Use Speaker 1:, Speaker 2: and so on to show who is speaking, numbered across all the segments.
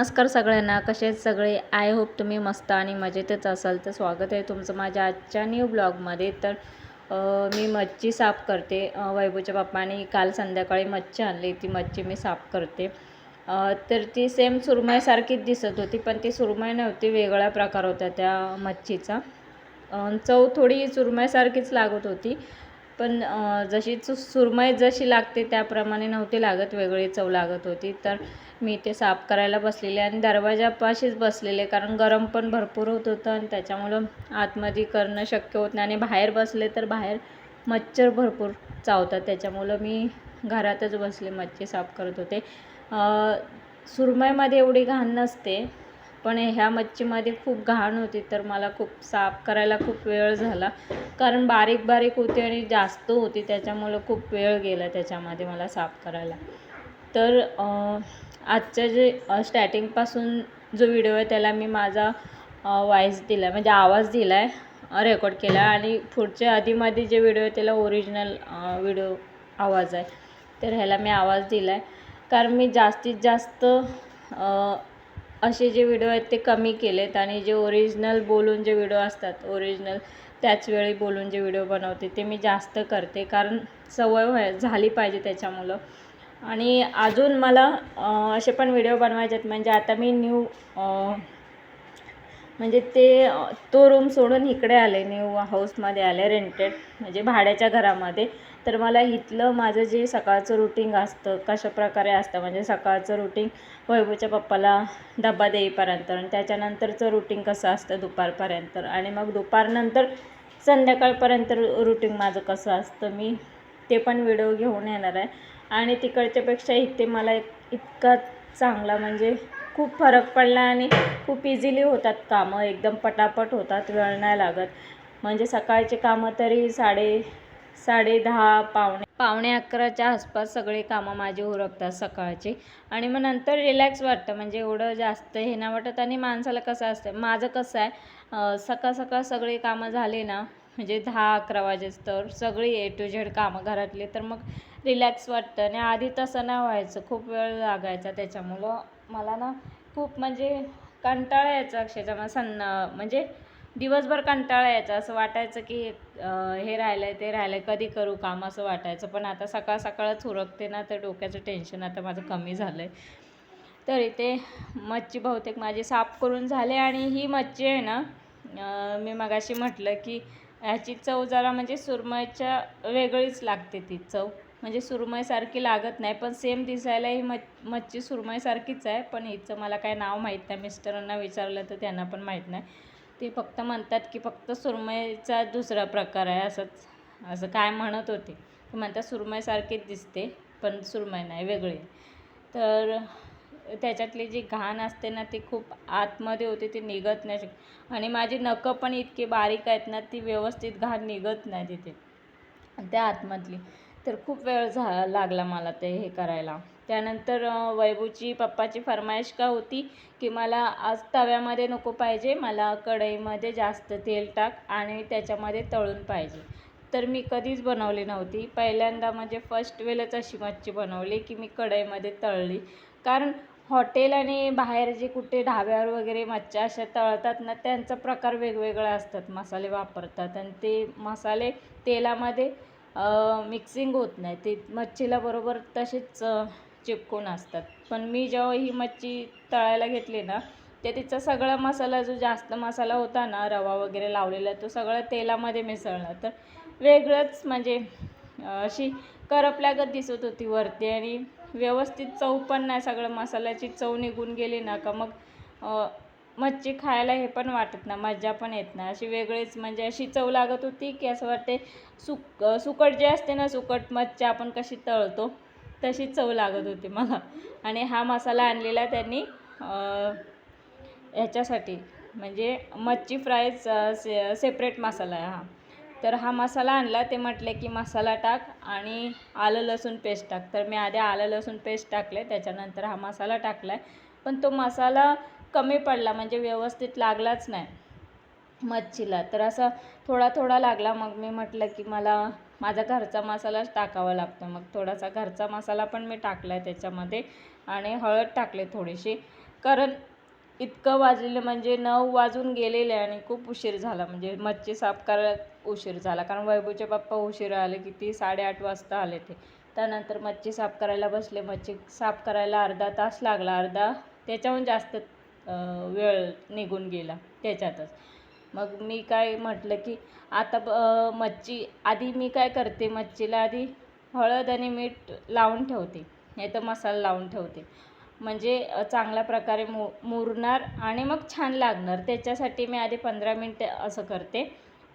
Speaker 1: नमस्कार सगळ्यांना. कसे आहेत सगळे? आय होप तुम्ही मस्त आणि मजेतच असाल. तर स्वागत आहे तुमचं माझ्या आजच्या न्यू ब्लॉगमध्ये तर मी मच्छी साफ करते. वैभूच्या वैभवच्या पप्पाने काल संध्याकाळी मच्छी आणली. ती मच्छी मी साफ करते. तर ती सेम सुरमईसारखीच दिसत होती पण ती सुरमई नव्हती. वेगळा प्रकार होता त्या मच्छीचा. चव थोडी सुरमईसारखीच लागत होती. पण जशी सु सुरमई जशी लागते त्याप्रमाणे नव्हती लागत वेगळी चव लागत होती. तर मी ते साफ करायला बसलेले आणि दरवाजापाशीच बसलेले कारण गरम पण भरपूर होत होतं आणि त्याच्यामुळं आतमध्ये करणं शक्य होत नाही. आणि बाहेर बसले तर बाहेर मच्छर भरपूर चावतात. त्याच्यामुळं मी घरातच बसले मच्छी साफ करत होते. सुरमईमध्ये एवढी घाण नसते. पण ह्या मच्छीमध्ये खूप घाण होती तर मला खूप साफ करायला खूप वेळ झाला. कारण बारीक बारीक होती आणि जास्त होती त्याच्यामुळं खूप वेळ गेला त्याच्यामध्ये मला साफ करायला. तर आजच्या जे स्टार्टिंगपासून जो व्हिडिओ आहे त्याला मी माझा वॉईस दिला आहे म्हणजे आवाज दिला आहे रेकॉर्ड केला आणि पुढच्या आधीमध्ये जे व्हिडिओ आहे त्याला ओरिजिनल व्हिडिओ आवाज आहे. तर ह्याला मी आवाज दिला आहे कारण मी जास्तीत जास्त असे जे व्हिडिओ आहेत ते कमी केलेत आणि जे ओरिजिनल बोलून जे व्हिडिओ असतात ओरिजिनल त्याच वेळी बोलून जे व्हिडिओ बनवते ते मी जास्त करते. कारण सवय व्हाय झाली पाहिजे त्याच्यामुळं. आणि अजून मला असे पण व्हिडिओ बनवायचे आहेत. म्हणजे आता मी न्यू म्हणजे ते तो रूम सोडून इकडे आले न्यू हाऊसमध्ये आले रेंटेड म्हणजे भाड्याच्या घरामध्ये. तर मला इथलं माझं जे सकाळचं रुटीन असतं कशा प्रकारे असतं म्हणजे सकाळचं रुटीन वैभवच्या पप्पाला डबा देईपर्यंत आणि त्याच्यानंतरचं रुटीन कसं असतं दुपारपर्यंत. आणि मग दुपारनंतर संध्याकाळपर्यंत रुटीन माझं कसं असतं मी ते पण व्हिडिओ घेऊन येणार आहे. आणि तिकडच्यापेक्षा इथे मला एक इतका चांगला म्हणजे खूप फरक पडला आणि खूप इझिली होतात कामं. एकदम पटापट होतात वेळ नाही लागत. म्हणजे सकाळचे कामं तरी साडे साडे दहा पावणे पावणे अकराच्या आसपास सगळे कामं माझी उरकतात सकाळची. आणि मग नंतर रिलॅक्स वाटतं. म्हणजे एवढं जास्त हे नाही वाटत. आणि माणसाला कसं असतं माझं कसं आहे सकाळ सकाळ सगळी कामं झाली ना म्हणजे दहा अकरा वाजेस तर सगळी ए टू झेड कामं घरातली. तर मग रिलॅक्स वाटतं. आणि आधी तसं नाही व्हायचं. खूप वेळ लागायचा त्याच्यामुळं. मला ना खूप म्हणजे कंटाळा यायचा अक्षरशः मला सन्न म्हणजे दिवसभर कंटाळा यायचा. असं वाटायचं की हे राहिलं आहे ते राहिलं आहे कधी करू काम असं वाटायचं. पण आता सकाळ सकाळच उरकते ना तर डोक्याचं टेन्शन आता माझं कमी झालं आहे तर इथे मच्छी बहुतेक माझी साफ करून झाले आणि ही मच्छी आहे ना मी मगाशी म्हटलं की ह्याची चव जरा म्हणजे सुरमईच्या वेगळीच लागते ती चव. म्हणजे सुरमईसारखी लागत नाही पण सेम दिसायला ही मच मच्छी सुरमईसारखीच आहे. पण हिचं मला काय नाव माहीत नाही. मिस्टरांना विचारलं तर त्यांना पण माहीत नाही. ते फक्त म्हणतात की फक्त सुरमईचा दुसरा प्रकार आहे असंच असं काय म्हणत होते. ते म्हणतात सुरमईसारखीच दिसते पण सुरमई नाही वेगळी. तर त्याच्यातली जी घाण असते ना ती खूप आतमध्ये होते ती निघत नाही शक आणि माझी नखं पण इतकी बारीक आहेत ना ती व्यवस्थित घाण निघत नाही तिथे. त्या आतमधली. तर खूप वेळ झा लागला मला ते हे करायला. त्यानंतर वैभूची वैभवची पप्पाची फरमाईश का होती की मला आज तव्यामध्ये नको पाहिजे मला कढईमध्ये जास्त तेल टाक आणि त्याच्यामध्ये तळून पाहिजे. तर मी कधीच बनवली नव्हती. पहिल्यांदा म्हणजे फर्स्ट वेळच अशी मच्छी बनवली की मी कढईमध्ये तळली. कारण हॉटेल आणि बाहेर जे कुठे ढाब्यावर वगैरे मच्छ्या अशा तळतात ना त्यांचा प्रकार वेगवेगळा असतात. मसाले वापरतात आणि ते मसाले तेलामध्ये मिक्सिंग होत नाही. ते मच्छीला बरोबर तसेच चिपकून असतात. पण मी जेव्हा ही मच्छी तळायला घेतली ना ते तिचा सगळा मसाला जो जास्त मसाला होता ना रवा वगैरे लावलेला तो सगळा तेलामध्ये मिसळला. तर वेगळंच म्हणजे अशी करपल्यागत दिसत होती वरती आणि व्यवस्थित चव पण नाही. सगळं मसाल्याची चव निघून गेली ना का मग मच्छी खायला हे पण वाटत ना मज्जा पण येत नाही. अशी वेगळीच म्हणजे अशी चव लागत होती की असं वाटते सुक सुकट जे असते ना सुकट मच्छी आपण कशी तळतो तशी चव लागत होती मला. आणि हा मसाला आणलेला त्यांनी ह्याच्यासाठी. म्हणजे मच्छी फ्रायच से सेपरेट मसाला आहे हा. तर हा मसाला आणला ते म्हटले की मसाला टाक आणि आलं लसूण पेस्ट टाक. तर मी आधी आलं लसूण पेस्ट टाकले त्याच्यानंतर हा मसाला टाकला आहे पण तो मसाला कमी पडला म्हणजे व्यवस्थित लागलाच नाही मच्छीला. तर असा थोडा थोडा लागला. मग मी म्हटलं की मला माझा घरचा मसालाच टाकावा लागतो. मग थोडासा घरचा मसाला पण मी टाकला आहे त्याच्यामध्ये आणि हळद टाकले थोडीशी. कारण इतकं वाजलेलं म्हणजे नऊ वाजून गेलेले आणि खूप उशीर झाला. म्हणजे मच्छी साफ करायला उशीर झाला. कारण वैभवचे पप्पा उशीर आले की ती साडेआठ वाजता आले ते. त्यानंतर मच्छी साफ करायला बसले. मच्छी साफ करायला अर्धा तास लागला. अर्धा त्याच्याहून जास्त वेळ निघून गेला त्याच्यातच. मग मी काय म्हटलं की आता ब मच्छी आधी मी काय करते मच्छीला आधी हळद आणि मीठ लावून ठेवते नाही तर मसाला लावून ठेवते. म्हणजे चांगल्या प्रकारे मु मुरणार आणि मग छान लागणार. त्याच्यासाठी मी आधी पंधरा मिनटे असं करते.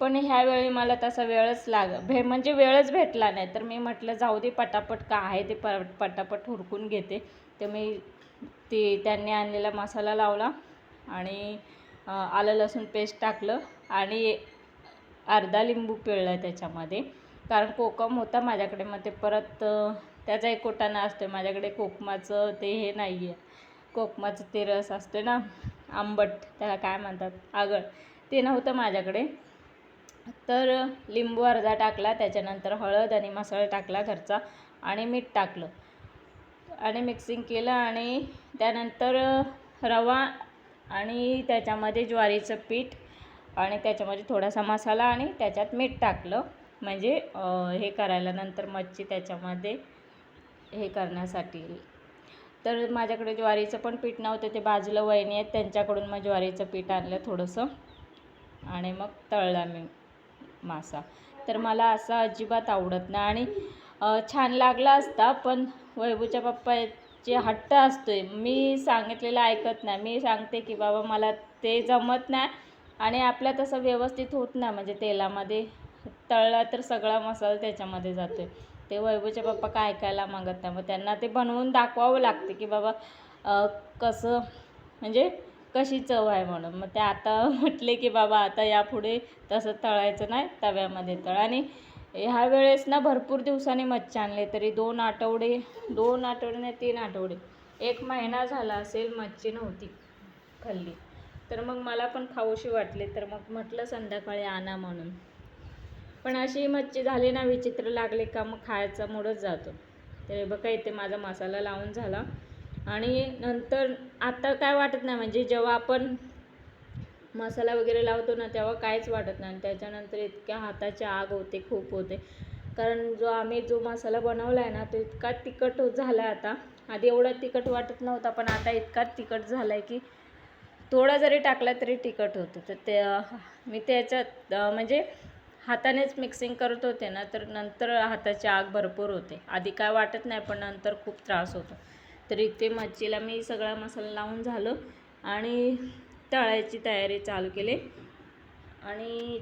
Speaker 1: पण ह्यावेळी मला तसा वेळच लाग भे म्हणजे वेळच भेटला नाही. तर मी म्हटलं जाऊ दे पटापट का आहे ते प पटापट हुरकून घेते. तर मी ते त्यांनी आणलेला मसाला लावला आणि आलं लसूण पेस्ट टाकलं आणि अर्धा लिंबू पिळला त्याच्यामध्ये. कारण कोकम होता माझ्याकडे मग ते परत त्याचा एक कोटाणा असतो माझ्याकडे कोकमाचं ते हे नाही आहे कोकमाचं ते रस असते ना आंबट त्याला काय म्हणतात आगळ ते नव्हतं माझ्याकडे. तर लिंबू अर्धा टाकला त्याच्यानंतर हळद आणि मसाला टाकला घरचा आणि मीठ टाकलं. आणि मिक्सिंग केलं आणि त्यानंतर रवा आणि त्याच्यामध्ये ज्वारीचं पीठ आणि त्याच्यामध्ये थोडासा मसाला आणि त्याच्यात मीठ टाकलं. म्हणजे हे करायला नंतर मच्छी त्याच्यामध्ये हे करण्यासाठी. तर माझ्याकडे ज्वारीचं पण पीठ नव्हतं ते बाजूला वहिनी आहेत त्यांच्याकडून मग ज्वारीचं पीठ आणलं थोडंसं. आणि मग तळला मी मासा. तर मला असा अजिबात आवडत नाही आणि छान लागला असता पण वैभूच्या पप्पाचे हट्ट असतो आहे मी सांगितलेलं ऐकत नाही. मी सांगते की बाबा मला ते जमत नाही आणि आपल्या तसं व्यवस्थित होत नाही. म्हणजे तेलामध्ये तळला तर सगळा मसाला त्याच्यामध्ये जातो आहे ते वैभूचे पप्पा काय ऐकायला मागत नाही. मग त्यांना ते बनवून दाखवावं लागते की बाबा कसं म्हणजे कशी चव आहे म्हणून. मग ते आता म्हटले की बाबा आता यापुढे तसं तळायचं नाही तव्यामध्ये तळ. आणि ह्या वेळेस ना भरपूर दिवसांनी मच्छी आणले तरी दोन आठवडे दोन आठवडे नाही तीन आठवडे. एक महिना झाला असेल मच्छी नव्हती खाल्ली. तर मग मला पण खाऊशी वाटली तर मग म्हटलं संध्याकाळी आणा म्हणून. पण अशी मच्छी झाली ना विचित्र लागले का मग खायचा मूडच जातो. तर बघा इथे माझा मसाला लावून झाला. आणि नंतर आता काय वाटत नाही म्हणजे जेव्हा आपण मसाला वगैरे लावतो ना तेव्हा काहीच वाटत नाही. आणि त्याच्यानंतर इतक्या हाताची आग होते खूप होते. कारण जो आम्ही जो मसाला बनवला आहे ना तो इतका तिखट हो झाला आता. आधी एवढा तिखट वाटत नव्हता पण आता इतका तिखट झाला आहे की थोडा जरी टाकला तरी तिखट होतं. तर ते मी त्याच्यात म्हणजे हातानेच मिक्सिंग करत होते ना तर नंतर हाताची आग भरपूर होते. आधी काय वाटत नाही पण नंतर खूप त्रास होतो. तर इथे मच्छीला मी सगळा मसाला लावून झालं. आणि तळायची तयारी चालू केली. आणि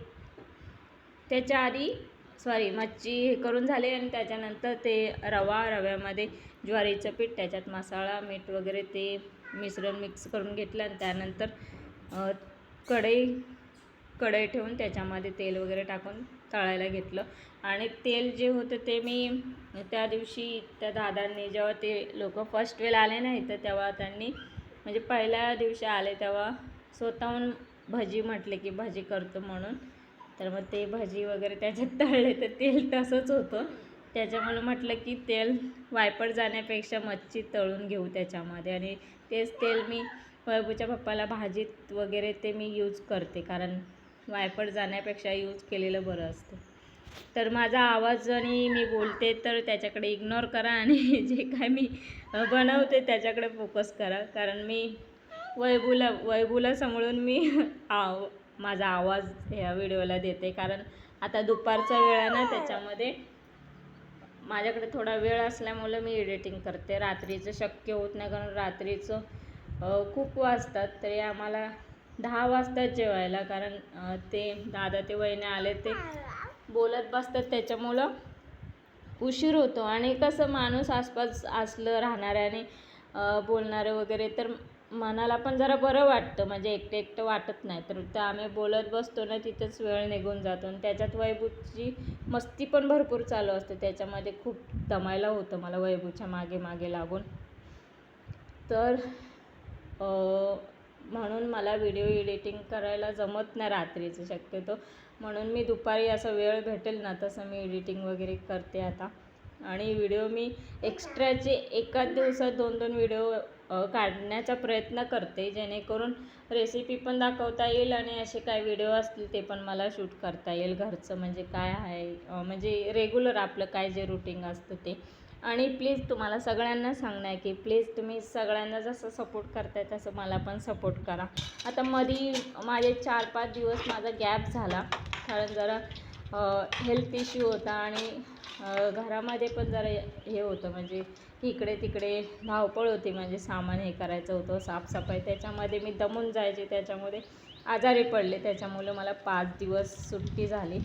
Speaker 1: त्याच्या आधी सॉरी मच्छी हे करून झाले आणि त्याच्यानंतर ते रवा रव्यामध्ये ज्वारीचं पीठ त्याच्यात मसाला मीठ वगैरे ते मिश्रण मिक्स करून घेतलं आणि त्यानंतर कढई कढई ठेवून त्याच्यामध्ये तेल वगैरे टाकून तळायला घेतलं. आणि तेल जे होतं ते मी त्या दिवशी त्या दादांनी जेव्हा ते लोक फर्स्ट वेळ आले नाही तर तेव्हा त्यांनी म्हणजे पहिल्या दिवशी आले तेव्हा स्वतःहून भजी म्हटले की भजी करतो म्हणून. तर मग ते भजी वगैरे त्याच्यात तळले तर तेल तसंच होतं. त्याच्यामुळे म्हटलं की तेल वायपड जाण्यापेक्षा मच्छी तळून घेऊ त्याच्यामध्ये. आणि तेच तेल मी वैभूच्या पप्पाला भाजीत वगैरे ते मी यूज करते कारण वायपड जाण्यापेक्षा यूज केलेलं बरं असतं. तर माझा आवाज आणि मी बोलते तर त्याच्याकडे इग्नोर करा आणि जे काय मी बनवते त्याच्याकडे फोकस करा. कारण मी वैभूला वैभूला सांभाळून मी आव माझा आवाज ह्या व्हिडिओला देते. कारण आता दुपारचा वेळ आहे ना त्याच्यामध्ये माझ्याकडे थोडा वेळ असल्यामुळं मी एडिटिंग करते. रात्रीचं शक्य होत नाही कारण रात्रीचं खूप वाजतात. तरी आम्हाला दहा वाजतात जेवायला कारण ते दादा ते वहिने आले ते बोलत बसतात. त्याच्यामुळं उशीर होतो. आणि कसं माणूस आसपास असलं राहणाऱ्याने बोलणारं वगैरे तर मनाला पण जरा बरं वाटतं म्हणजे एकटं एकटं वाटत नाही. तर तर आम्ही बोलत बसतो ना तिथंच वेळ निघून जातो. आणि त्याच्यात वैभूची मस्ती पण भरपूर चालू असते. त्याच्यामध्ये खूप दमायला होतं मला वैभूच्या मागे मागे लागून. तर म्हणून मला व्हिडिओ एडिटिंग करायला जमत नाही रात्रीचं शक्यतो. म्हणून मी दुपारी असं वेळ भेटेल ना तसं मी एडिटिंग वगैरे करते आता. आणि व्हिडिओ मी एक्स्ट्राचे एकाच दिवसात दोन दोन व्हिडिओ काढण्याचा प्रयत्न करते. जेणेकरून रेसिपी पण दाखवता येईल आणि असे काय व्हिडिओ असतील ते पण मला शूट करता येईल घरचं. म्हणजे काय आहे? म्हणजे रेग्युलर आपलं काय जे रुटीन असतं ते. आणि प्लीज तुम्हाला सगळ्यांना सांगणं आहे की प्लीज तुम्ही सगळ्यांना जसं सपोर्ट करताय तसं मला पण सपोर्ट करा. आता मधी माझे चार पाच दिवस माझा गॅप झाला. कारण जरा हेल्थ इश्यू होता आणि घरामध्ये पण जरा हे होतं म्हणजे इकडे तिकडे धावपळ होती म्हणजे सामान हे करायचं होतं साफसफाई. त्याच्यामध्ये मी दमून जायचे त्याच्यामध्ये आजारी पडले. त्याच्यामुळे मला पाच दिवस सुट्टी झाली.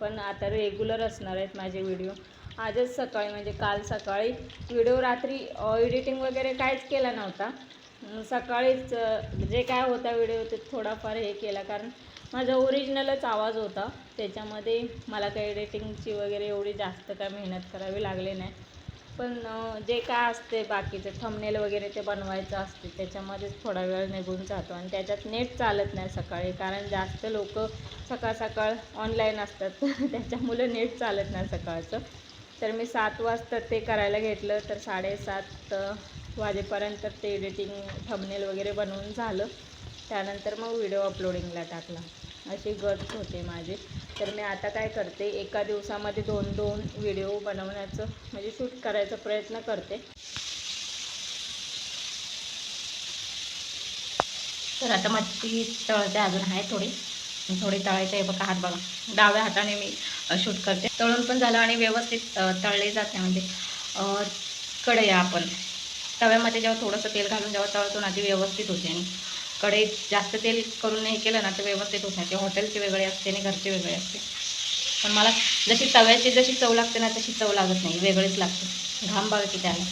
Speaker 1: पण आता रेग्युलर असणार आहेत माझे व्हिडिओ आजच सकाळी म्हणजे काल सकाळी व्हिडिओ रात्री एडिटिंग वगैरे काहीच केला नव्हता. सकाळीच जे काय होता व्हिडिओ ते थोडाफार हे केला. कारण माझा ओरिजिनलच आवाज होता. त्याच्यामध्ये मला काही एडिटिंगची वगैरे एवढी जास्त काय मेहनत करावी लागली नाही. पण जे काय असते बाकीचे थंबनेल वगैरे ते बनवायचं असते त्याच्यामध्येच थोडा वेळ निघून जातो आणि त्याच्यात नेट चालत नाही सकाळी. कारण जास्त लोक सकाळ सकाळ ऑनलाईन असतात त्याच्यामुळे नेट चालत नाही सकाळचं. तर मी सात वाजता ते करायला घेतलं तर साडेसात वाजेपर्यंत ते एडिटिंग थंबनेल वगैरे बनवून झालं. त्यानंतर मग व्हिडिओ अपलोडिंगला टाकला. असे गत होते माझे. तर मी आता काय करते एका दिवसामध्ये दोन दोन व्हिडिओ बनवण्याचं म्हणजे शूट करायचा प्रयत्न करते.
Speaker 2: तर आता मच्छी तळते अजून आहे थोडी. थोडी तळायचं आहे बघा हात बघा. डाव्या हाताने मी शूट करते. तळून पण झालं आणि व्यवस्थित तळले जाते म्हणजे कढया आपण. तव्यामध्ये जेव्हा थोडंसं तेल घालून जेव्हा तळतो ना ती व्यवस्थित होते आणि कढईत जास्त तेल करून हे केलं ना तर व्यवस्थित होत नाही. ते हॉटेलचे वेगळे असते आणि घरचे वेगळे असते. पण मला जशी तव्याची जशी चव लागते ना तशी चव लागत नाही. वेगळीच लागते. घाम बघा किती आला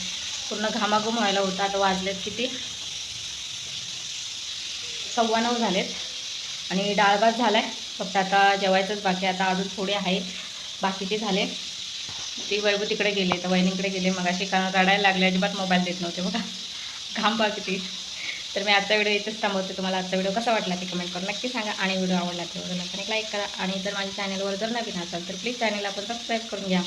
Speaker 2: पूर्ण घामाघूम व्हायला होता. आता वाजलेत किती? सव्वा नऊ झालेत. आणि डाळ भात झाला आहे फक्त आता जेवायचंच बाकी आता अजून थोडे आहे. बाकीचे झाले. ती वैभव तिकडे गेले. तर वहिनीकडे गेले. मग अशी कारण रडायला लागले. अजिबात मोबाईल देत नव्हते बघा. घाम बघा किती तर मी आजचा व्हिडिओ इथेच थांबवते. तुम्हाला आजचा व्हिडिओ कसा वाटला ते कमेंट करून नक्की सांगा. आणि व्हिडिओ आवडला तर नक्की लाईक करा. आणि जर माझ्या चॅनलवर जर नवीन असाल तर प्लीज चॅनल आपण सबस्क्राईब करून घ्या.